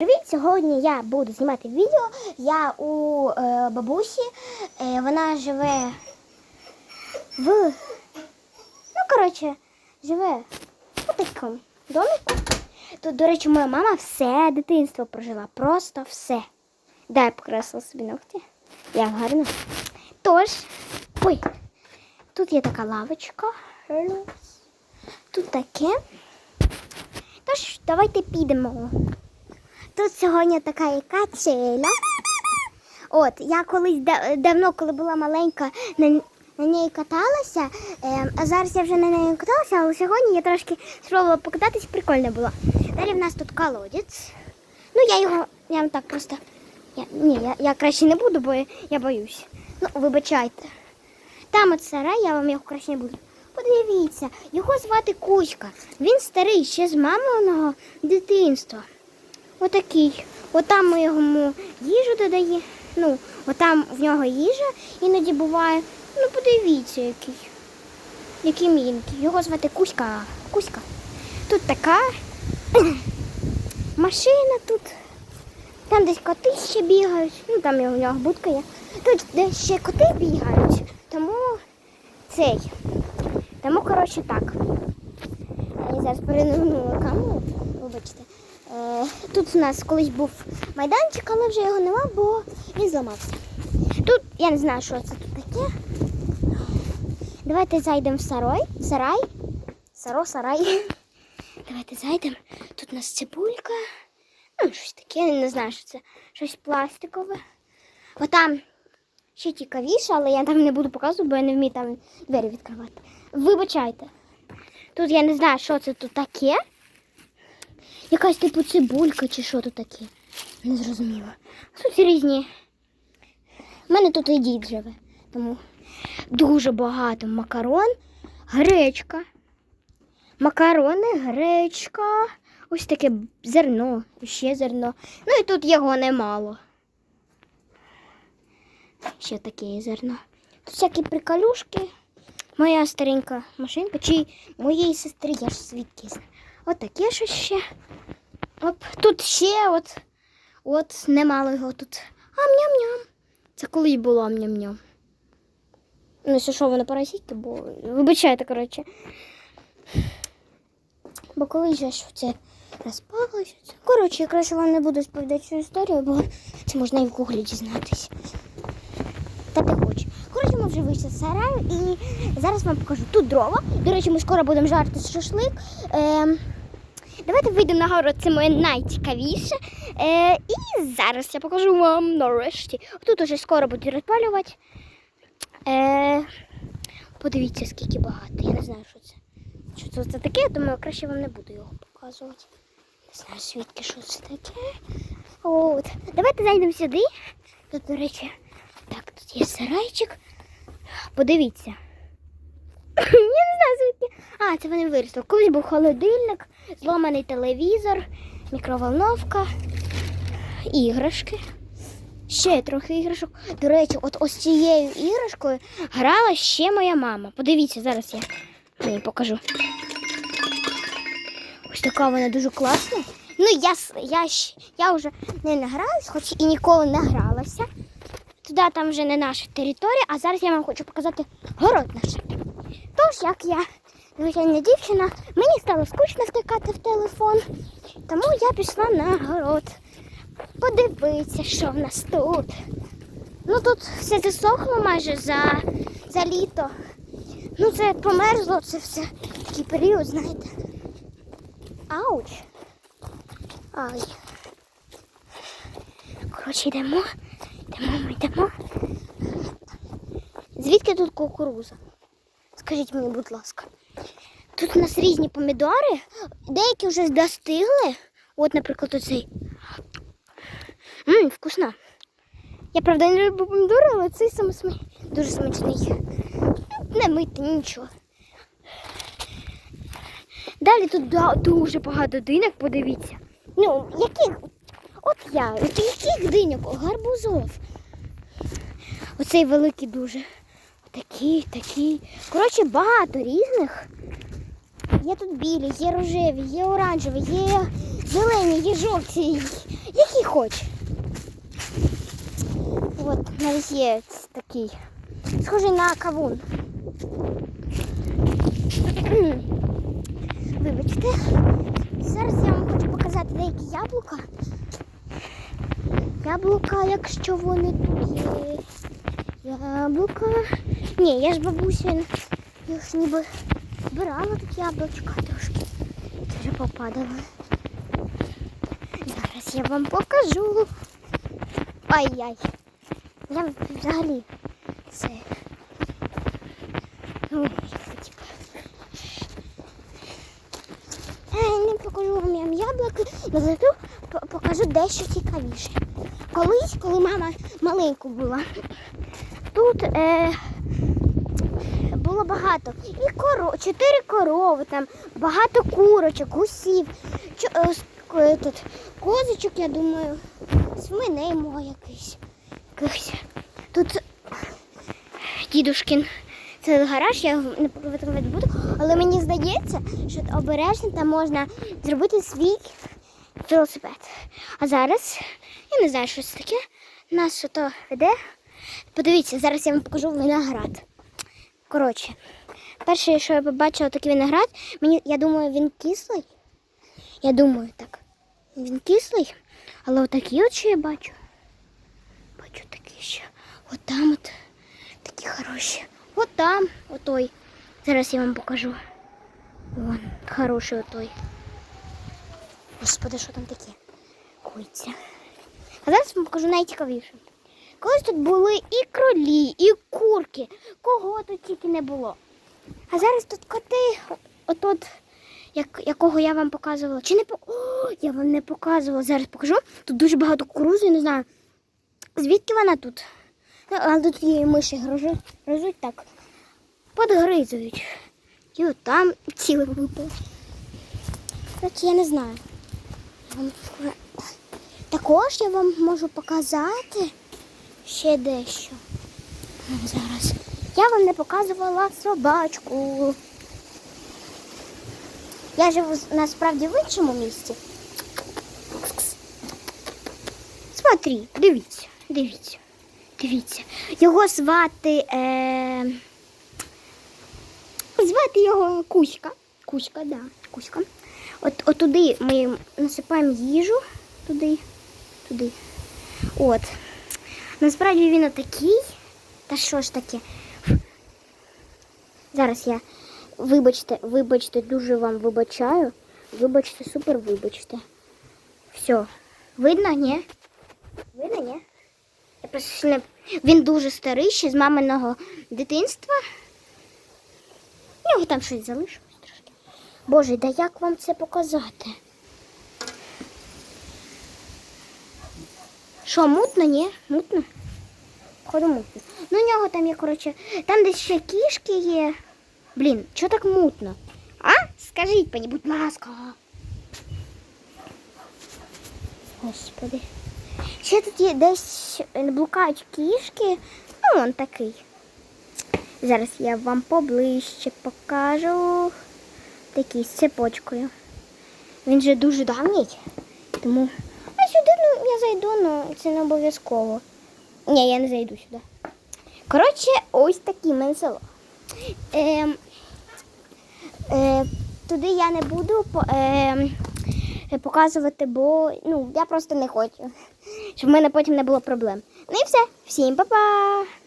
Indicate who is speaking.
Speaker 1: Привіт! Сьогодні я буду знімати відео. Я у е, бабусі. Е, вона живе в. Ну, коротше, живе у такому домику. Тут, до речі, моя мама все дитинство прожила. Просто все. Дай я покрасила собі ногті. Як гарно. Тож, ой, тут є така лавочка. Тут таке. Тож, давайте підемо. Тут сьогодні така є качеля. От, я колись давно, коли була маленька, на, на неї каталася, е, а зараз я вже на неї каталася, але сьогодні я трошки спробувала покататись, прикольно було. Далі в нас тут колодець. Ну, я його, я вам так просто. Я, ні, я, я краще не буду, бо я, я боюсь. Ну, вибачайте. Там от сарай, я вам його краще не буду. Подивіться, його звати Кузька. Він старий ще з маминого дитинства. Отакий. Отам ми йому їжу додає. Ну, отам в нього їжа іноді буває. Ну, подивіться, який. Який міленький. Його звати Кузька. Кузька. Тут така машина тут. Там десь коти ще бігають. Ну, там у нього будка є. Тут десь ще коти бігають. Тому цей. Тому, коротше, так. Я зараз перевернула камеру, вибачте. Е, тут у нас колись був майданчик, але вже його нема, бо він зламався. Тут я не знаю, що це тут таке. Давайте зайдемо в сарай. Сарай. Саро, сарай. Давайте зайдемо. Тут у нас цибулька. Ну, щось таке, я не знаю, що це. Щось пластикове. Отам ще цікавіше, але я там не буду показувати, бо я не вмію там двері відкривати. Вибачайте. Тут я не знаю, що це тут таке. Якась типу цибулька чи що тут таке. Не зрозуміло. Тут різні. У мене тут і дід живе. Тому дуже багато макарон, гречка. Макарони, гречка. Ось таке зерно, ще зерно. Ну і тут його немало. Ще таке зерно. Тут всякі приколюшки. Моя старенька машинка, чи моєї сестри, я ж звідки знаю. От таке ще. Оп, тут ще от, от немало його тут. Ам-ням-ням. Це коли й було ам-ням-ням. Ну, що, воно поросійки, бо вибачайте, коротше. Бо коли ж це розпалося. Коротше, я краще вам не буду сповідати цю історію, бо це можна і в гуглі дізнатись. Та ти хочеш. Коротше, ми вже вийшли з сараю і зараз вам покажу тут дрова. До речі, ми скоро будемо жарти шашлик. Ем, давайте вийдемо на город, це моє найцікавіше. Е, і зараз я покажу вам нарешті. Тут уже скоро будуть розпалювати. Е, подивіться, скільки багато. Я не знаю, що це. Що це, це таке, я думаю, краще вам не буду його показувати. Не знаю, звідки що це таке. От. Давайте зайдемо сюди. Тут, до речі, так, тут є сарайчик. Подивіться. Я не знаю звідки. А, це вони виросли. Колись був холодильник, зломаний телевізор, мікроволновка, іграшки. Ще трохи іграшок. До речі, от ось цією іграшкою грала ще моя мама. Подивіться, зараз я їй покажу. Ось така вона дуже класна. Ну, я, я, я вже не награлась, хоч і ніколи не гралася. Туди там вже не наша територія, а зараз я вам хочу показати город наш. Тож, як я звичайна дівчина, мені стало скучно втикати в телефон, тому я пішла на город. Подивитися, що в нас тут. Ну тут все засохло майже за, за літо. Ну це померзло, це все такий період, знаєте. Ауч. Ай. Коротше, йдемо. Йдемо, ми йдемо. Звідки тут кукуруза? Скажіть мені, будь ласка. Тут у нас різні помідори, деякі вже достигли. От, наприклад, оцей. Ммм, вкусно. Я правда не люблю помідори, але цей саме. Дуже смачний. Не мити нічого. Далі тут дуже багато динок, подивіться. Ну, яких? От я, яких диньок? Гарбузов. Оцей великий дуже. Такий, такий. Коротше, багато різних. Є тут білі, є рожеві, є оранжеві, є зелені, є жовті, Який хоч. От, навіть є такий. Схожий на кавун. Вибачте. Зараз я вам хочу показати деякі яблука. Яблука, якщо вони тут є. Яблука. Ні, я ж бабусі їх ніби збирала тут яблучка трошки. Вже попадало. Зараз я вам покажу. Ай-яй. Я взагалі це. Ой, типа. Е, Не покажу вам я яблуки, але зато покажу дещо цікавіше. Колись, коли мама маленьку була, тут е, було багато. І коро, чотири корови, там, багато курочок, гусів, чо, е, тут, козочок, я думаю, свиней мого якийсь. якихось. Тут дідушкін це гараж, я не показувати буду, але мені здається, що обережно там можна зробити свій велосипед. А зараз я не знаю, що це таке. Нас ото веде. Подивіться, зараз я вам покажу виноград. Коротше, перше, що я побачила такий виноград, мені, я думаю, він кислий. Я думаю, так. Він кислий, але отакі от що я бачу. Бачу такі ще. От там от такі хороші. От там, отой. Зараз я вам покажу. Вон, хороший отой. Господи, що там таке? Куйця. А зараз вам покажу найцікавіше. Колись тут були і кролі, і курки. Кого тут тільки не було. А зараз тут коти, отот, як, якого я вам показувала. Чи не по... О, я вам не показувала. Зараз покажу. Тут дуже багато кукурузи, я не знаю. Звідки вона тут? Ну, але тут її миші гризуть, гризуть так. Подгризують. І от там ціле випало. Коротше, я не знаю. Також я вам можу показати ще дещо. Зараз. Я вам не показувала собачку. Я живу насправді в іншому місці. Смотри, дивіться, дивіться, дивіться. Його звати. Е... Звати його Кузька. Кузька, да, Кузька. От, от туди ми насипаємо їжу. Туди, туди. От. Насправді він отакий. Та що ж таке? Зараз я. Вибачте, вибачте, дуже вам вибачаю. Вибачте, супер вибачте. Все. Видно, ні? Видно, ні? Я просто не... Він дуже старий, ще з маминого дитинства. В нього там щось залишилось трошки. Боже, да як вам це показати? Що, мутно, ні? Мутно? Походу мутно. Ну, у нього там є, коротше, там десь ще кішки є. Блін, що так мутно? А? Скажіть мені, будь ласка. Господи. Ще тут є десь блукають кішки. Ну, он такий. Зараз я вам поближче покажу. Такий з цепочкою. Він же дуже давній. Тому. Я зайду, ну це не обов'язково. Ні, я не зайду сюди. Коротше, ось таке мене село. Е, е, туди я не буду ем, показувати, бо ну, я просто не хочу. Щоб в мене потім не було проблем. Ну і все. Всім па-па!